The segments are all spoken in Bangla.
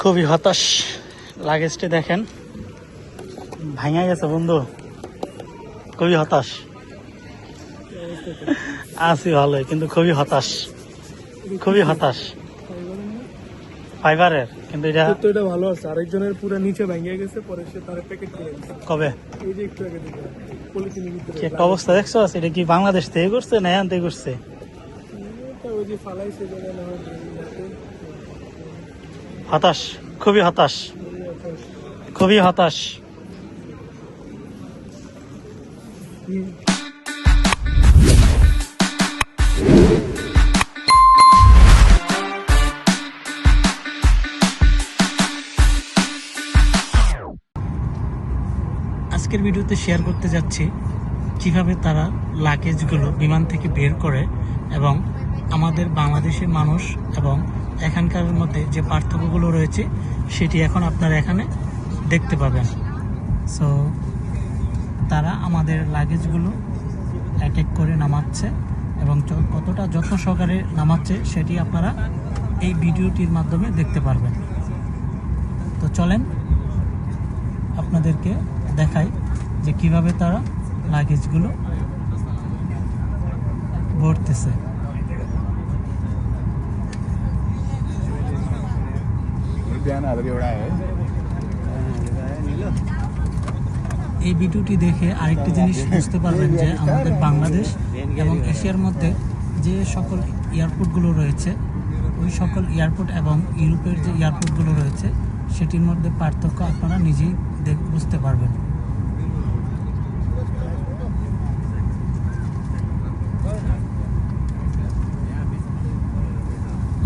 খুবই হতাশ লাগেজটি দেখেন। ভাঙা গেছে বন্ধু। খুবই হতাশ। আছি ভালোই কিন্তু খুবই হতাশ। খুবই হতাশ। ফাইবারের কিন্তু এটা তো এটা ভালো আছে। আরেকজনের পুরো নিচে ভেঙে গেছে পরে সে তার প্যাকেট কবে? এই যে একটু আগে পলিথিনের ভিতরে কি একটা অবস্থা দেখছ? এটা কি বাংলাদেশ থেকে করছে না এখান থেকে করছে ওই যে ফালাইছে যেটা না হতাশ, খুবই হতাশ খুবই হতাশ। আজকের ভিডিওতে শেয়ার করতে যাচ্ছি কীভাবে তারা লাগেজগুলো বিমান থেকে বের করে এবং আমাদের বাংলাদেশের মানুষ এবং এখানকার মধ্যে যে পার্থক্যগুলো রয়েছে, সেটি এখন আপনারা এখানে দেখতে পাবেন। সো তারা আমাদের লাগেজগুলো এক এক করে নামাচ্ছে এবং কতটা যত্ন সহকারে নামাচ্ছে সেটি আপনারা এই ভিডিওটির মাধ্যমে দেখতে পারবেন। তো চলেন আপনাদেরকে দেখাই যে কীভাবে তারা লাগেজগুলো ভরতেছে। रुपया ना अभी बड़ा है এই ভিডিওটি দেখে আরেকটি জিনিস বুঝতে পারবেন যে আমাদের বাংলাদেশ এবং এশিয়ার মধ্যে যে সকল এয়ারপোর্টগুলো রয়েছে ওই সকল এয়ারপোর্ট এবং ইউরোপের যে এয়ারপোর্টগুলো রয়েছে সেটির মধ্যে পার্থক্য আপনারা নিজেই দেখ- বুঝতে পারবেন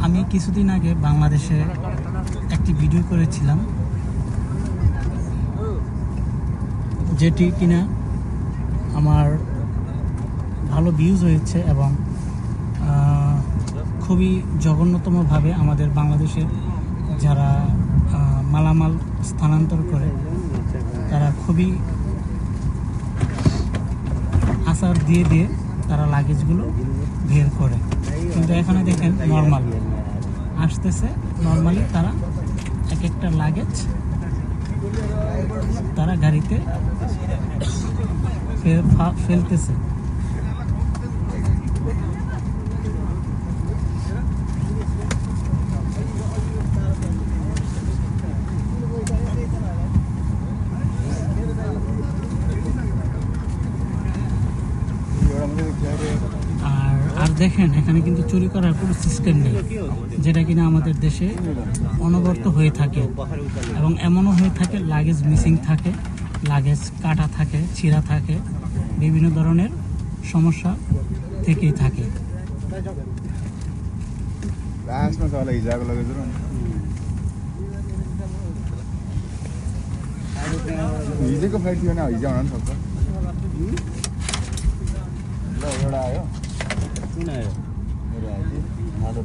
আমি কিছুদিন আগে বাংলাদেশে একটি ভিডিও করেছিলাম। যেটি কিনা আমার ভালো ভিউজ হয়েছে এবং খুবই জঘন্যতমভাবে আমাদের বাংলাদেশের যারা মালামাল স্থানান্তর করে, তারা খুবই আচার দিয়ে দিয়ে তারা লাগেজগুলো বের করে। কিন্তু এখানে দেখেন নর্মাল আসতেছে নর্মালি তারা एक एक लागेज तारा गाड़ी ते फिर फैलते से আর আর দেখেন এখানে কিন্তু চুরি করার কোনো সিস্টেম নেই যেটা কিনা আমাদের দেশে অনবরত হয়ে থাকে এবং এমনও হয়ে থাকে লাগেজ মিসিং থাকে লাগেজ কাটা থাকে ছিঁড়া থাকে বিভিন্ন ধরনের সমস্যা থেকেই থাকে लास्ट में साला हिजाको लगेको छु नि हिजोको फ्लाइट थियो भने हिजो आउन पनि सक्छ 나요. 그래야지. 나도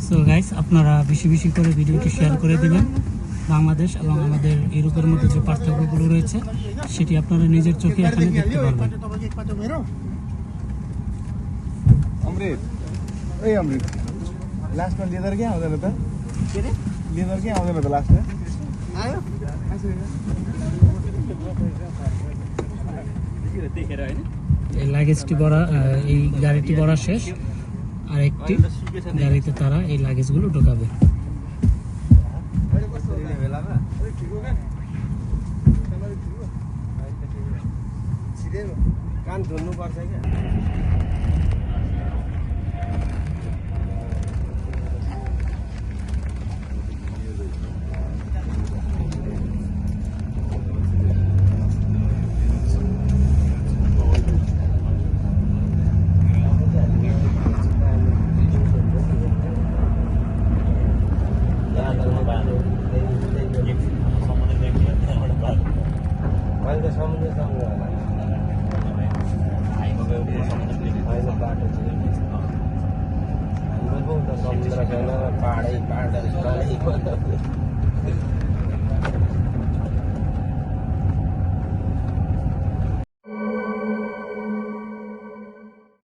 সো গাইস আপনারা বেশি বেশি করে ভিডিওটি শেয়ার করে দিবেন বাংলাদেশ এবং আমাদের ইউরোপের মধ্যে যে পার্থক্যগুলো রয়েছে সেটি আপনারা নিজের চোখে এখানে দেখতে পারবেন अमृत ए अमृत लास्टमा लेदर क्या आउँदैन त के अरे लेदर क्या आउँदैन त लास्टमा आयो এই লাগেজটি ভরা আহ, এই গাড়িটি ভরা শেষ আর একটি গাড়িতে তারা এই লাগেজগুলো ঢোকাবে कान धुन्नुपर्छ क्या समुद्र पाडै पाडै पाडै